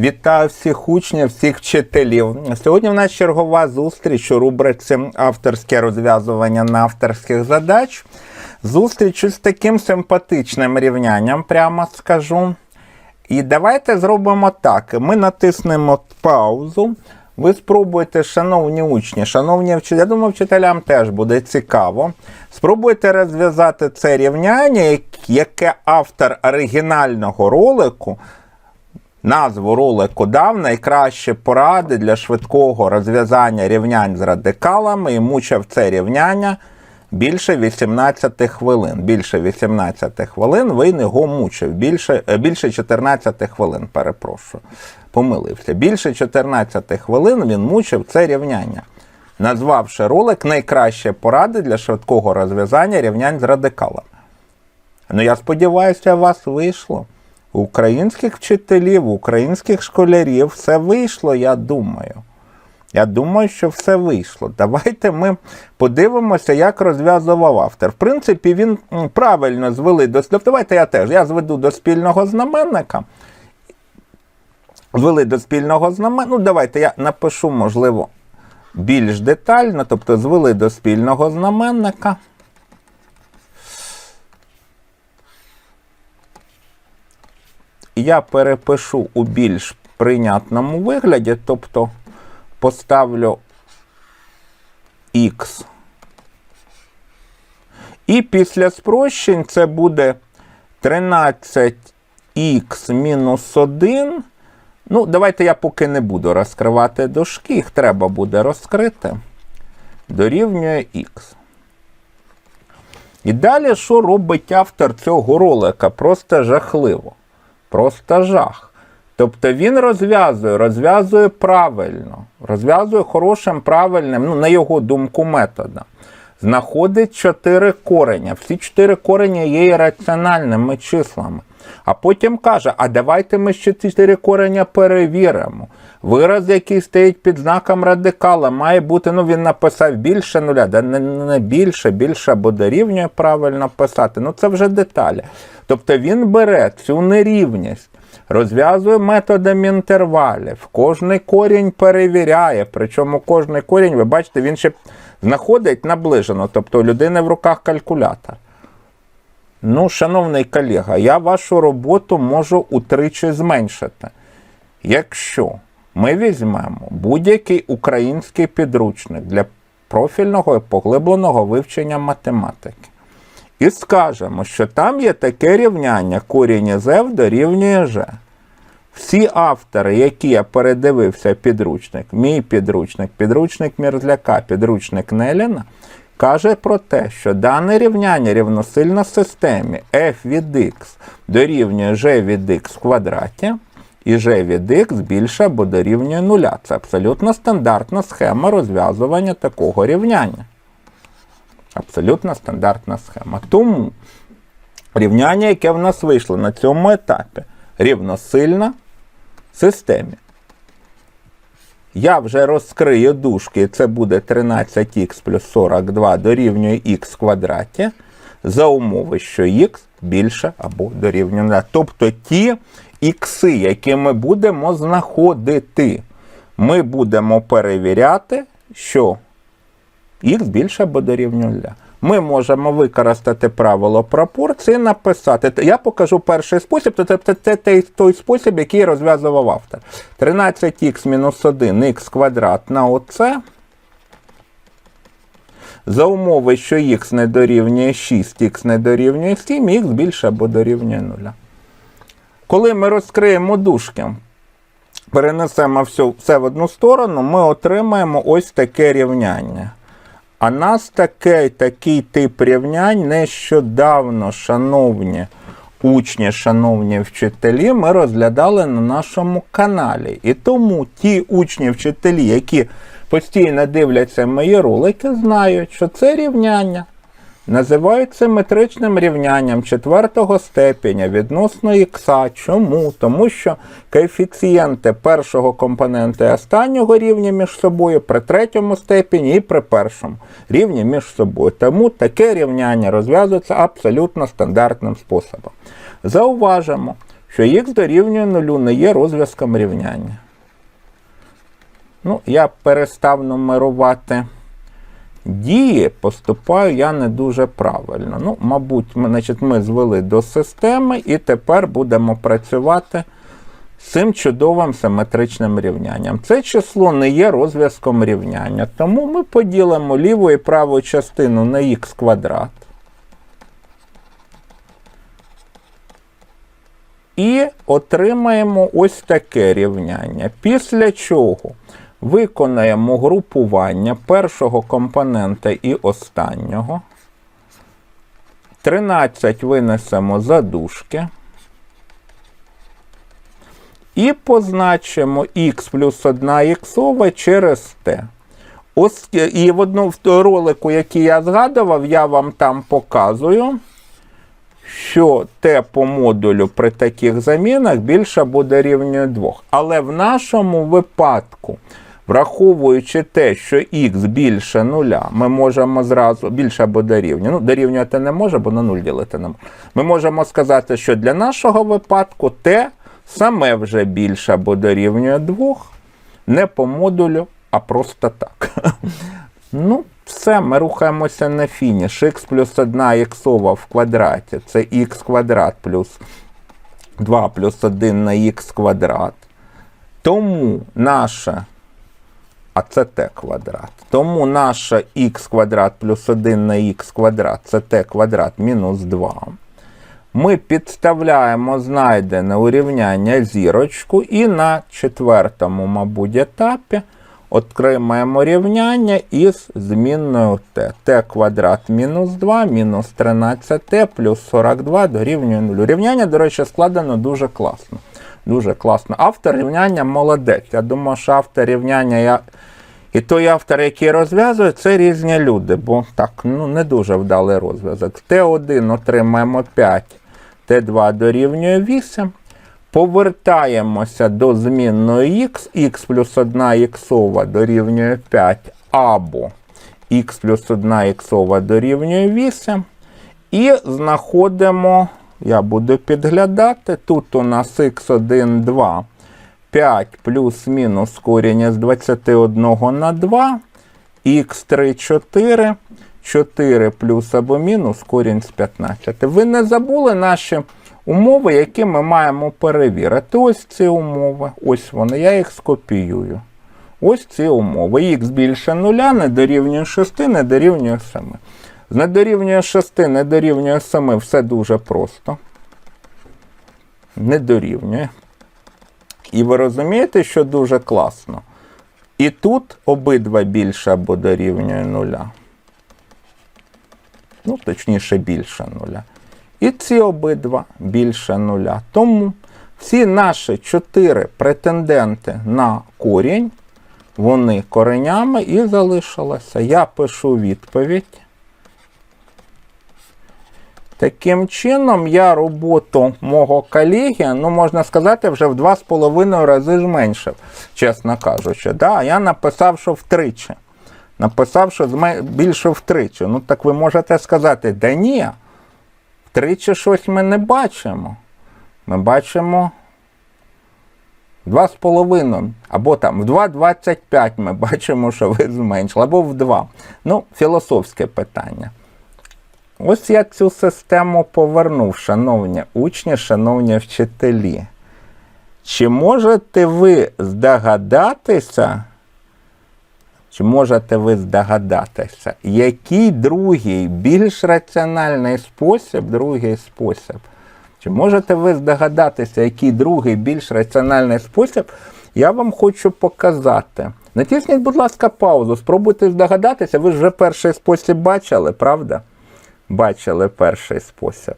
Вітаю всіх учнів, всіх вчителів. Сьогодні в нас чергова зустріч у рубриці авторське розв'язування на авторських задач. Зустріч із таким симпатичним рівнянням, прямо скажу. І давайте зробимо так. Ми натиснемо паузу. Ви спробуйте, шановні учні, шановні вчителі, я думаю, вчителям теж буде цікаво. Спробуйте розв'язати це рівняння, яке автор оригінального ролику Назву ролику дав найкращі поради для швидкого розв'язання рівнянь з радикалами і мучив це рівняння більше 18 хвилин. Більше 18 хвилин він його мучив. Більше, е, більше 14 хвилин, перепрошую. Помилився. Більше 14 хвилин він мучив це рівняння, назвавши ролик найкращі поради для швидкого розв'язання рівнянь з радикалами. Ну, я сподіваюся, у вас вийшло. Українських вчителів, українських школярів все вийшло, я думаю. Я думаю, що все вийшло. Давайте ми подивимося, як розв'язував автор. В принципі, він правильно звели до Давайте я теж. Я зведу до спільного знаменника. Звели до спільного знаменника. Ну, давайте я напишу, можливо, більш детально, тобто звели до спільного знаменника. Я перепишу у більш прийнятному вигляді, тобто поставлю x. І після спрощень це буде 13х мінус 1. Ну, давайте я поки не буду розкривати дошки, їх треба буде розкрити. Дорівнює х. І далі, що робить автор цього ролика? Просто жахливо. Просто жах. Тобто він розв'язує, розв'язує правильно, розв'язує хорошим, правильним, ну, на його думку, методом. Знаходить чотири кореня. Всі чотири кореня є ірраціональними числами. А потім каже: а давайте ми ще ці чотири кореня перевіримо. Вираз, який стоїть під знаком радикала, має бути, ну він написав більше нуля, да не, не більше, більше або дорівнює правильно писати. Ну це вже деталі. Тобто він бере цю нерівність, розв'язує методом інтервалів, кожний корінь перевіряє, причому кожний корінь, ви бачите, він ще знаходить наближено, тобто у людини в руках калькулятор. Ну, шановний колега, я вашу роботу можу утричі зменшити. Якщо ми візьмемо будь-який український підручник для профільного і поглибленого вивчення математики і скажемо, що там є таке рівняння корінь із дорівнює g. Всі автори, які я передивився підручник, мій підручник, підручник Мірзляка, підручник Неліна, каже про те, що дане рівняння рівносильно системі f від x дорівнює g від x в квадраті, і g від x більше або дорівнює нуля. Це абсолютно стандартна схема розв'язування такого рівняння. Абсолютно стандартна схема. Тому рівняння, яке в нас вийшло на цьому етапі, рівносильна системі. Я вже розкрию дужки, це буде 13х плюс 42 дорівнює х квадраті, за умови, що х більше або дорівнює 0. Тобто ті ікси, які ми будемо знаходити, ми будемо перевіряти, що х більше або дорівнює 0. Ми можемо використати правило пропорції, і написати. Я покажу перший спосіб, то це, той, спосіб, який розв'язував автор. 13х мінус 1 х квадрат на оце. За умови, що х не дорівнює 6, х не дорівнює 7, х більше або дорівнює 0. Коли ми розкриємо дужки, перенесемо все, все в одну сторону, ми отримаємо ось таке рівняння. А нас таке, такий тип рівнянь нещодавно, шановні учні, шановні вчителі, ми розглядали на нашому каналі. І тому ті учні, вчителі, які постійно дивляться мої ролики, знають, що це рівняння називають симетричним рівнянням четвертого степеня відносно х. Чому? Тому що коефіцієнти першого компонента і останнього рівня між собою при третьому степені і при першому рівні між собою. Тому таке рівняння розв'язується абсолютно стандартним способом. Зауважимо, що х дорівнює нулю не є розв'язком рівняння. Ну, я перестав нумерувати дії, поступаю я не дуже правильно. Ну, мабуть, ми, значить, ми звели до системи і тепер будемо працювати з цим чудовим симетричним рівнянням. Це число не є розв'язком рівняння, тому ми поділимо ліву і праву частину на х квадрат. І отримаємо ось таке рівняння. Після чого виконаємо групування першого компонента і останнього. 13 винесемо за дужки. І позначимо х плюс 1 х через t. Ось, і в одному ролику, який я згадував, я вам там показую, що t по модулю при таких замінах більше буде рівнює 2. Але в нашому випадку, враховуючи те, що х більше нуля, ми можемо зразу більше або дорівнює. Ну, дорівнювати не може, бо на 0 ділити не може. Ми можемо сказати, що для нашого випадку t саме вже більше або дорівнює 2, не по модулю, а просто так. Ну, все, ми рухаємося на фініш. х плюс 1 х в квадраті. Це х квадрат плюс 2 плюс 1 на х квадрат. Тому наше, а це t квадрат. Тому наше х квадрат плюс 1 на х квадрат це t квадрат мінус 2. Ми підставляємо знайдене урівняння зірочку і на четвертому, мабуть, етапі отримаємо рівняння із змінною t. t квадрат мінус 2 мінус 13t плюс 42 дорівнює 0. Рівняння, до речі, складено дуже класно. Дуже класно. Автор рівняння молодець. Я думаю, що автор рівняння я... і той автор, який розв'язує, це різні люди, бо так ну, не дуже вдалий розв'язок. Т1 отримаємо 5, Т2 дорівнює 8. Повертаємося до змінної х, х плюс 1 х дорівнює 5, або х плюс 1 х дорівнює 8. І знаходимо, я буду підглядати, тут у нас х1, 2, 5 плюс-мінус корінь з 21 на 2, х3, 4, 4 плюс або мінус корінь з 15. Ви не забули наші умови, які ми маємо перевірити. Ось ці умови. Ось вони, я їх скопіюю. Ось ці умови. Х більше 0, не дорівнює 6, не дорівнює 7. Не дорівнює 6, не дорівнює 7, все дуже просто. Не дорівнює. І ви розумієте, що дуже класно. І тут обидва більше або дорівнює 0. Ну, точніше, більше 0. І ці обидва більше нуля. Тому всі наші чотири претенденти на корінь, вони коренями і залишилися. Я пишу відповідь. Таким чином, я роботу мого колеги, ну, можна сказати, вже в 2,5 рази зменшив, чесно кажучи. Да, Я написав, що втричі. Написав, що більше втричі. Ну, так ви можете сказати, да ні. Втричі щось ми не бачимо. Ми бачимо 2,5. Або там в 2,25 ми бачимо, що ви зменшили, або в 2. Ну, філософське питання. Ось я цю систему повернув, шановні учні, шановні вчителі. Чи можете ви здогадатися, чи можете ви здогадатися, який другий більш раціональний спосіб, другий спосіб? Чи можете ви здогадатися, який другий більш раціональний спосіб? Я вам хочу показати. Натисніть, будь ласка, паузу, спробуйте здогадатися, ви ж вже перший спосіб бачили, правда? Бачили перший спосіб.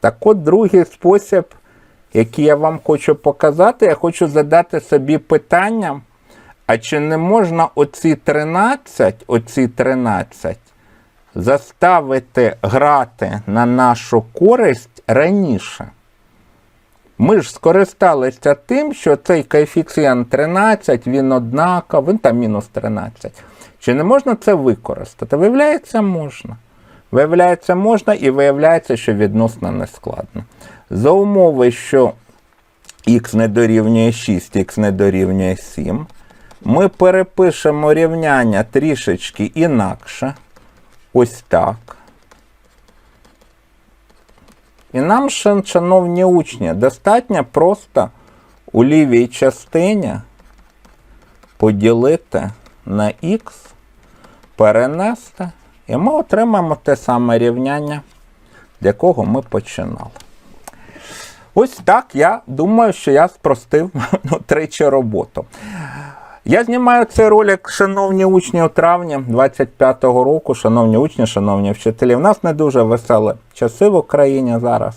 Так от другий спосіб, який я вам хочу показати, я хочу задати собі питання. А чи не можна оці 13, оці 13 заставити грати на нашу користь раніше? Ми ж скористалися тим, що цей коефіцієнт 13, він однаковий, він там мінус 13. Чи не можна це використати? Виявляється, можна. Виявляється, можна і виявляється, що відносно нескладно. За умови, що х не дорівнює 6, х не дорівнює 7, ми перепишемо рівняння трішечки інакше. Ось так. І нам, шановні учні, достатньо просто у лівій частині поділити на х, перенести, і ми отримаємо те саме рівняння, з якого ми починали. Ось так я думаю, що я спростив ну, тричі роботу. Я знімаю цей ролик, шановні учні, у травні 25-го року. Шановні учні, шановні вчителі. У нас не дуже веселі часи в Україні зараз.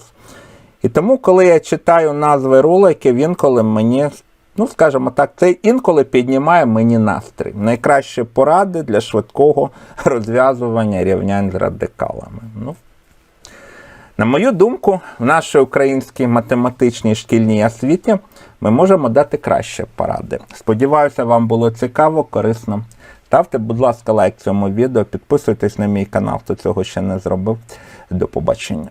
І тому, коли я читаю назви роликів, інколи мені, ну скажімо так, це інколи піднімає мені настрій. Найкращі поради для швидкого розв'язування рівнянь з радикалами. Ну, на мою думку, в нашій українській математичній шкільній освіті ми можемо дати краще поради. Сподіваюся, вам було цікаво, корисно. Ставте, будь ласка, лайк цьому відео, підписуйтесь на мій канал, хто цього ще не зробив. До побачення.